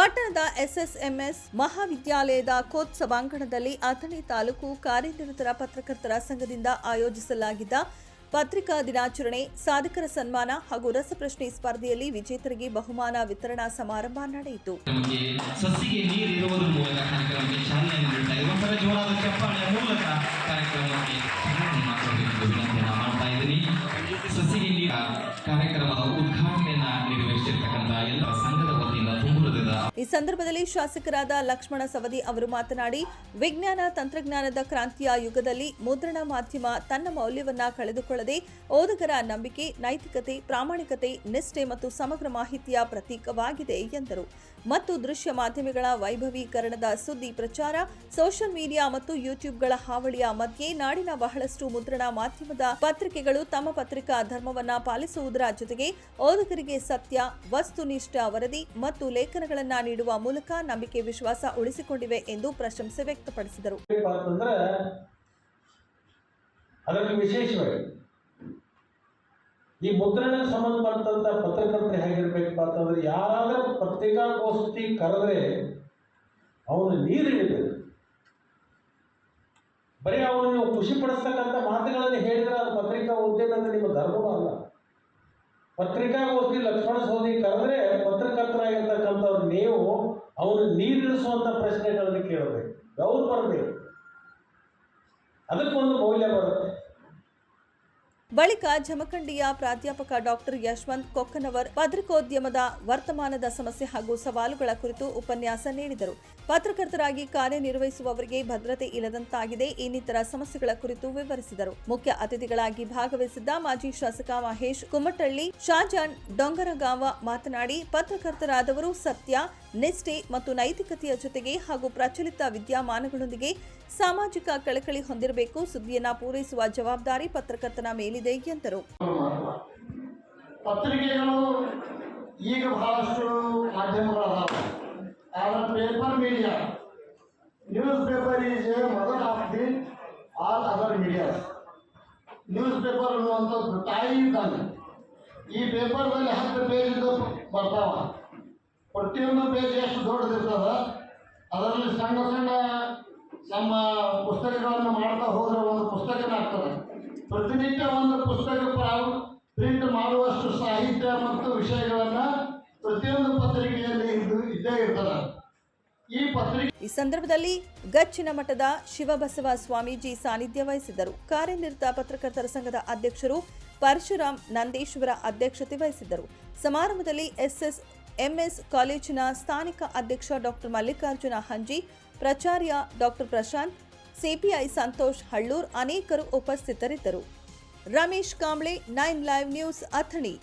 ಪಟ್ಟಣದ ಎಸ್ಎಸ್ಎಂಎಸ್ ಮಹಾವಿದ್ಯಾಲಯದ ಕೋತ್ ಸಭಾಂಗಣದಲ್ಲಿ ಅಥಣಿ ತಾಲೂಕು ಕಾರ್ಯನಿರತರ ಪತ್ರಕರ್ತರ ಸಂಘದಿಂದ ಆಯೋಜಿಸಲಾಗಿದ್ದ ಪತ್ರಿಕಾ ದಿನಾಚರಣೆ, ಸಾಧಕರ ಸನ್ಮಾನ ಹಾಗೂ ರಸಪ್ರಶ್ನೆ ಸ್ಪರ್ಧೆಯಲ್ಲಿ ವಿಜೇತರಿಗೆ ಬಹುಮಾನ ವಿತರಣಾ ಸಮಾರಂಭ ನಡೆಯಿತು. ಕಾರ್ಯಕ್ರಮದ ಸಸಿಗೆ ಈ ಸಂದರ್ಭದಲ್ಲಿ ಶಾಸಕರಾದ ಲಕ್ಷ್ಮಣ ಸವದಿ ಅವರು ಮಾತನಾಡಿ, ವಿಜ್ಞಾನ ತಂತ್ರಜ್ಞಾನದ ಕ್ರಾಂತಿಯ ಯುಗದಲ್ಲಿ ಮುದ್ರಣ ಮಾಧ್ಯಮ ತನ್ನ ಮೌಲ್ಯವನ್ನ ಕಳೆದುಕೊಳ್ಳದೆ ಓದುಗರ ನಂಬಿಕೆ, ನೈತಿಕತೆ, ಪ್ರಾಮಾಣಿಕತೆ, ನಿಷ್ಠೆ ಮತ್ತು ಸಮಗ್ರ ಮಾಹಿತಿಯ ಪ್ರತೀಕವಾಗಿದೆ ಎಂದರು. ಮತ್ತು ದೃಶ್ಯ ಮಾಧ್ಯಮಗಳ ವೈಭವೀಕರಣದ ಸುದ್ದಿ ಪ್ರಚಾರ, ಸೋಷಿಯಲ್ ಮೀಡಿಯಾ ಮತ್ತು ಯೂಟ್ಯೂಬ್ಗಳ ಹಾವಳಿಯ ಮಧ್ಯೆ ನಾಡಿನ ಬಹಳಷ್ಟು ಮುದ್ರಣ ಮಾಧ್ಯಮದ ಪತ್ರಿಕೆಗಳು ತಮ್ಮ ಪತ್ರಿಕಾ ಧರ್ಮವನ್ನ ಪಾಲಿಸುವುದರ ಜೊತೆಗೆ ಓದುಗರಿಗೆ ಸತ್ಯ, ವಸ್ತುನಿಷ್ಠ ವರದಿ ಮತ್ತು ಲೇಖನಗಳನ್ನ ನೀಡುವ ಮೂಲಕ ನಂಬಿಕೆ ವಿಶ್ವಾಸ ಉಳಿಸಿಕೊಂಡಿವೆ ಎಂದು ಪ್ರಶಂಸೆ ವ್ಯಕ್ತಪಡಿಸಿದರು. ಅದರಲ್ಲಿ ವಿಶೇಷವಾಗಿ ಈ ಮುದ್ರಣಕ್ಕೆ ಸಂಬಂಧಪಟ್ಟಂತ ಪತ್ರಕರ್ತರು ಹೇಗಿರ್ಬೇಕಪ್ಪ ಅಂತಂದ್ರೆ, ಯಾರಾದರೂ ಪತ್ರಿಕಾಗೋಷ್ಠಿ ಕರೆದ್ರೆ ಅವನು ನೀರಿಡಬೇಕು ಬರೀ ಅವನು ನೀವು ಖುಷಿ ಪಡಿಸ್ತಕ್ಕಂಥ ಮಾತುಗಳನ್ನು ಹೇಳಿದ್ರೆ ಅದು ಪತ್ರಿಕಾ ಉದ್ಯಮ ಅಂದ್ರೆ ನಿಮ್ಮ ಧರ್ಮವೂ ಅಲ್ಲ ಪತ್ರಿಕಾಗೋಷ್ಠಿ ಲಕ್ಷ್ಮಣ ಸೋದಿ ಕರೆದ್ರೆ ಪತ್ರಕರ್ತರಾಗಿರ್ತಕ್ಕಂಥವ್ರು ನೀವು ಅವನು ನೀರಿಳಿಸುವಂಥ ಪ್ರಶ್ನೆಗಳನ್ನು ಕೇಳಬೇಕು. ಗೌರ್ ಬರಬೇಕು ಅದಕ್ಕೊಂದು ಮೌಲ್ಯ ಬರುತ್ತೆ. ಬಳಿಕ ಜಮಖಂಡಿಯ ಪ್ರಾಧ್ಯಾಪಕ ಡಾಕ್ಟರ್ ಯಶವಂತ್ ಕೊಕ್ಕನವರ್ ಪತ್ರಿಕೋದ್ಯಮದ ವರ್ತಮಾನದ ಸಮಸ್ಯೆ ಹಾಗೂ ಸವಾಲುಗಳ ಕುರಿತು ಉಪನ್ಯಾಸ ನೀಡಿದರು. ಪತ್ರಕರ್ತರಾಗಿ ಕಾರ್ಯನಿರ್ವಹಿಸುವವರಿಗೆ ಭದ್ರತೆ ಇಲ್ಲದಂತಾಗಿದೆ, ಇನ್ನಿತರ ಸಮಸ್ಯೆಗಳ ಕುರಿತು ವಿವರಿಸಿದರು. ಮುಖ್ಯ ಅತಿಥಿಗಳಾಗಿ ಭಾಗವಹಿಸಿದ್ದ ಮಾಜಿ ಶಾಸಕ ಮಹೇಶ್ ಕುಮಟಳ್ಳಿ, ಶಾಜಾನ್ ಡೊಂಗರಗಾಂವ ಮಾತನಾಡಿ, ಪತ್ರಕರ್ತರಾದವರು ಸತ್ಯ, ನಿಷ್ಠೆ ಮತ್ತು ನೈತಿಕತೆಯ ಜೊತೆಗೆ ಹಾಗೂ ಪ್ರಚಲಿತ ವಿದ್ಯಮಾನಗಳೊಂದಿಗೆ ಸಾಮಾಜಿಕ ಕಳಕಳಿ ಹೊಂದಿರಬೇಕು, ಸುದ್ದಿಯನ್ನ ಪೂರೈಸುವ ಜವಾಬ್ದಾರಿ ಪತ್ರಕರ್ತನ ಮೇಲಿದೆ ಎಂದರು. ಪತ್ರಿಕೆಗಳು ಈಗ ಬಹಳಷ್ಟು paper media, newspaper is a mother of the all other medias. Newspaper ಅನ್ನುವಂಥದ್ದು ತಾಯಿ ಇದ್ದಾನೆ ಈ ಪೇಪರ್ದಲ್ಲಿ ಹತ್ತು ಪೇಜಿಂದ ಬರ್ತಾವ. ಪ್ರತಿಯೊಂದು ಪೇಜ್ ಎಷ್ಟು ದೊಡ್ಡದಿರ್ತದ, ಅದರಲ್ಲಿ ಸಣ್ಣ ಸಣ್ಣ ನಮ್ಮ ಪುಸ್ತಕಗಳನ್ನು ಮಾಡ್ತಾ ಹೋದ್ರೆ ಒಂದು ಪುಸ್ತಕನ ಆಗ್ತದೆ. ಪ್ರತಿನಿತ್ಯ ಒಂದು ಪುಸ್ತಕ ಪ್ರಿಂಟ್ ಮಾಡುವಷ್ಟು ಸಾಹಿತ್ಯ ಮತ್ತು ವಿಷಯಗಳನ್ನು ಪ್ರತಿಯೊಂದು ಪತ್ರಿಕೆಯಲ್ಲಿ ಇದು ಇದ್ದೇ ಇರ್ತದೆ. ಈ ಪತ್ರಿಕೆ ಈ ಸಂದರ್ಭದಲ್ಲಿ ಗಚ್ಚಿನ ಮಠದ ಶಿವಬಸವ ಸ್ವಾಮೀಜಿ ಸಾನ್ನಿಧ್ಯ ವಹಿಸಿದ್ದರು. ಕಾರ್ಯನಿರತ ಪತ್ರಕರ್ತರ ಸಂಘದ ಅಧ್ಯಕ್ಷರು ಪರಶುರಾಮ್ ನಂದೇಶ್ವರ ಅಧ್ಯಕ್ಷತೆ ವಹಿಸಿದ್ದರು. ಸಮಾರಂಭದಲ್ಲಿ ಎಸ್ಎಸ್, ಎಂಎಸ್ ಕಾಲೇಜಿನ ಸ್ಥಾನಿಕ ಅಧ್ಯಕ್ಷ ಡಾಕ್ಟರ್ ಮಲ್ಲಿಕಾರ್ಜುನ ಹಂಜಿ, ಪ್ರಾಚಾರ್ಯ ಡಾಕ್ಟರ್ ಪ್ರಶಾಂತ್ ಸಿಪಿಐ ಸಂತೋಷ್ ಹಳ್ಳೂರ್ ಅನೇಕರು ಉಪಸ್ಥಿತರಿದ್ದರು. Ramesh Kamble nine live news Athani.